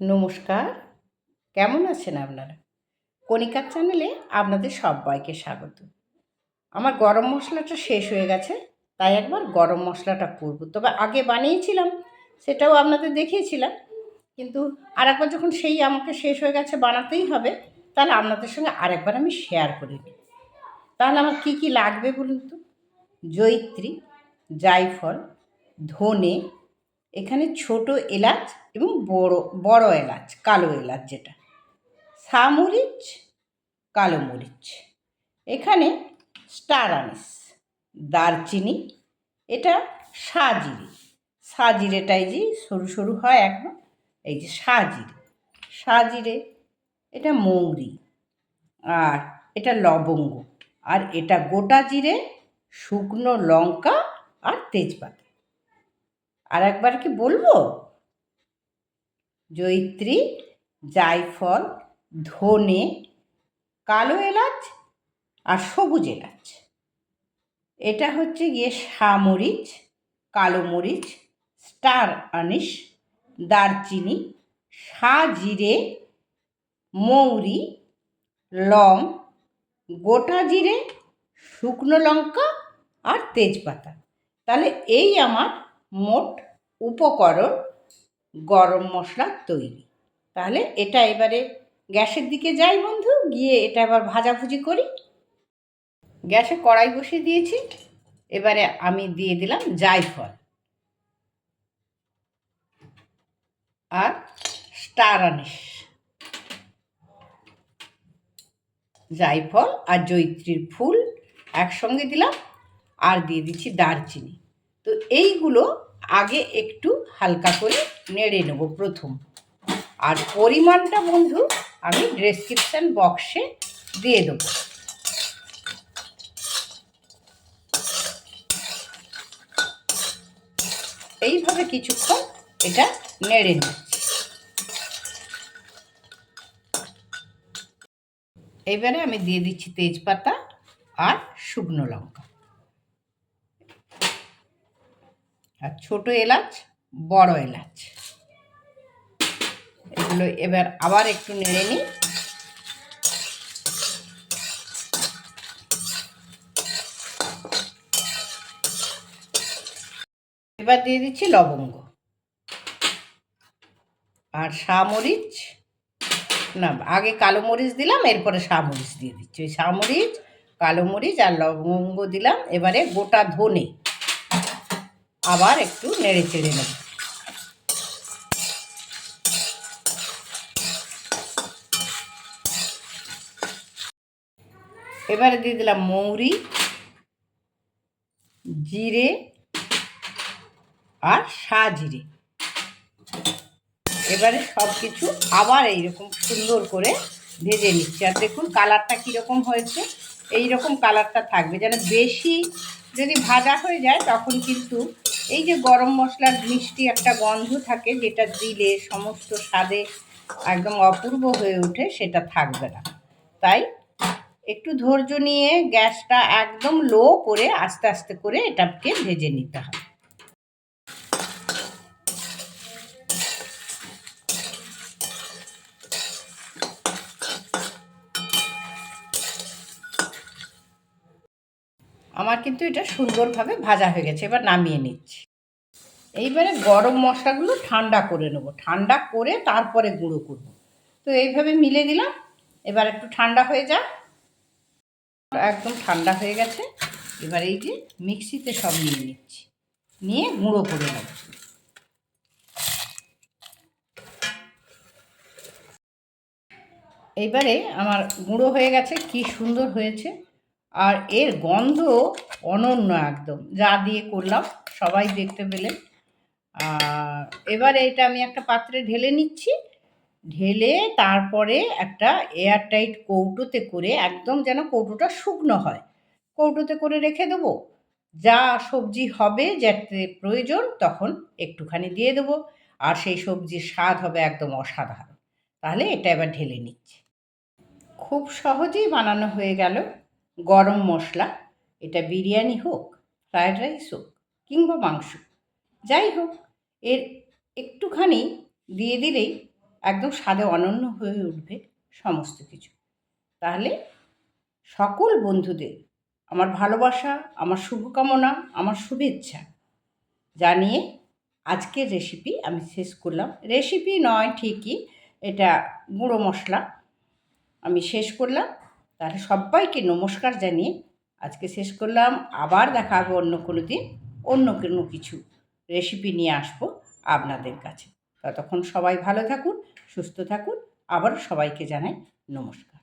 নমস্কার, কেমন আছেন আপনারা? কণিকার চ্যানেলে আপনাদের সবাইকে স্বাগত। আমার গরম মশলাটা শেষ হয়ে গেছে, তাই একবার গরম মশলাটা করব। তবে আগে বানিয়েছিলাম, সেটাও আপনাদের দেখিয়েছিলাম। কিন্তু আর একবার যখন সেই আমাকে শেষ হয়ে গেছে বানাতেই হবে, তাহলে আপনাদের সঙ্গে আরেকবার আমি শেয়ার করে নিই তাহলে আমার কী কী লাগবে বলুন তো? জৈত্রী জায়ফল, ধনে এখানে ছোট এলাচ এবং বড় বড় এলাচ, কালো এলাচ যেটা। সামরিচ, কালো মরিচ। এখানে স্টার আনিস, দারচিনি, এটা সাজিরে। সাজিরেটাই যে সরু সরু হয় একদম এই যে সাজিরে। সাজিরে এটা মৌরি আর এটা লবঙ্গ। আর এটা গোটা জিরে, শুকনো লঙ্কা আর তেজপাতা। আর একবার কি বলব? জৈত্রী জায়ফল, ধনে, কালো এলাচ আর সবুজ এলাচ। এটা হচ্ছে গিয়ে সামরিচ কালো মরিচ, স্টার আনিস, দারচিনি সাজিরে মৌরি, লং, গোটা জিরে, শুকনো লঙ্কা আর তেজপাতা। তাহলে এই আমার মোট উপকরণ গরম মশলা তৈরি। তাহলে এটা এবারে গ্যাসের দিকে যাই বন্ধু, গিয়ে এটা এবার ভাজাভুজি করি। গ্যাসে কড়াই বসিয়ে দিয়েছি, এবারে আমি দিয়ে দিলাম জায়ফল। আর স্টার আনিস। জায়ফল আর জৈত্রীর ফুল একসঙ্গে দিলাম, আর দিয়ে দিচ্ছি দারচিনি। তো এইগুলো আগে একটু হালকা করে নেড়ে নেব প্রথম। আর পরিমাণটা বন্ধু আমি ডেসক্রিপশান বক্সে দিয়ে দেবো। এইভাবে কিছুক্ষণ এটা নেড়ে নিচ্ছি এবারে আমি দিয়ে দিচ্ছি তেজপাতা আর শুকনো লঙ্কা। আর ছোট এলাচ, বড় এলাচ। এগুলো এবার আবার একটু নেড়ে নিই। এবার দিয়ে দিচ্ছি লবঙ্গ আর সামরিচ না, আগে কালো মরিচ দিলাম, এরপরে সামরিচ দিয়ে দিচ্ছি। ওই সামরিচ কালো মরিচ আর লবঙ্গ দিলাম। এবারে গোটা ধনে আবার একটু নেড়ে চেড়ে নেব। এবারে দিয়ে দিলাম মৌরি, জিরে আর জিরে এবারে সব কিছু আবার এইরকম সুন্দর করে ভেজে নিচ্ছি। আর দেখুন কালারটা কীরকম হয়েছে এই রকম কালারটা থাকবে। যেন বেশি যদি ভাজা হয়ে যায়, তখন কিন্তু এই যে গরম মশলার মিষ্টি একটা গন্ধ থাকে, যেটা দিলে সমস্ত স্বাদে একদম অপূর্ব হয়ে ওঠে, সেটা থাকবে না। তাই একটু ধৈর্য নিয়ে গ্যাসটা একদম লো করে আস্তে আস্তে করে এটাকে ভেজে নিতে হবে। আমার কিন্তু এটা সুন্দরভাবে ভাজা হয়ে গেছে, এবার নামিয়ে নিচ্ছি। এইবারে গরম মশলাগুলো ঠান্ডা করে নেব, ঠান্ডা করে তারপরে গুঁড়ো করব। তো এইভাবে মিলে দিলাম, এবার একটু ঠান্ডা হয়ে যা একদম ঠান্ডা হয়ে গেছে, এবার এই যে মিক্সিতে সব নিয়ে নিচ্ছি, নিয়ে গুঁড়ো করে নেব। এইবারে আমার গুঁড়ো হয়ে গেছে, কি সুন্দর হয়েছে। আর এর গন্ধ অনন্য একদম। যা দিয়ে করলাম, সবাই দেখতে পেলেন। আর এবারে এটা আমি একটা পাত্রে ঢেলে নিচ্ছি। ঢেলে তারপরে একটা এয়ারটাইট কৌটোতে করে একদম যেন কৌটোটা শুকনো হয়, কৌটোতে করে রেখে দেবো। যা সবজি হবে, যাতে প্রয়োজন, তখন একটুখানি দিয়ে দেবো। আর সেই সবজির স্বাদ হবে একদম অসাধারণ। তাহলে এটা এবার ঢেলে নিচ্ছি। খুব সহজেই বানানো হয়ে গেল। গরম মশলা, এটা বিরিয়ানি হোক, ফ্রায়েড রাইস হোক, কিংবা মাংস, যাই হোক, এর একটুখানি দিয়ে দিলেই একদম স্বাদে অনন্য হয়ে উঠবে সমস্ত কিছু। তাহলে সকল বন্ধুদের আমার ভালোবাসা, আমার শুভকামনা, আমার শুভেচ্ছা জানিয়ে আজকের রেসিপি আমি শেষ করলাম। রেসিপি নয় ঠিকই, এটা গুঁড়ো মশলা আমি শেষ করলাম। তাহলে সবাইকে নমস্কার জানিয়ে আজকে শেষ করলাম। আবার দেখা হবে অন্য কোনো দিন, অন্য কোনো কিছু রেসিপি নিয়ে আসব আপনাদের কাছে। ততক্ষণ সবাই ভালো থাকুন, সুস্থ থাকুন। আবার সবাইকে জানাই নমস্কার।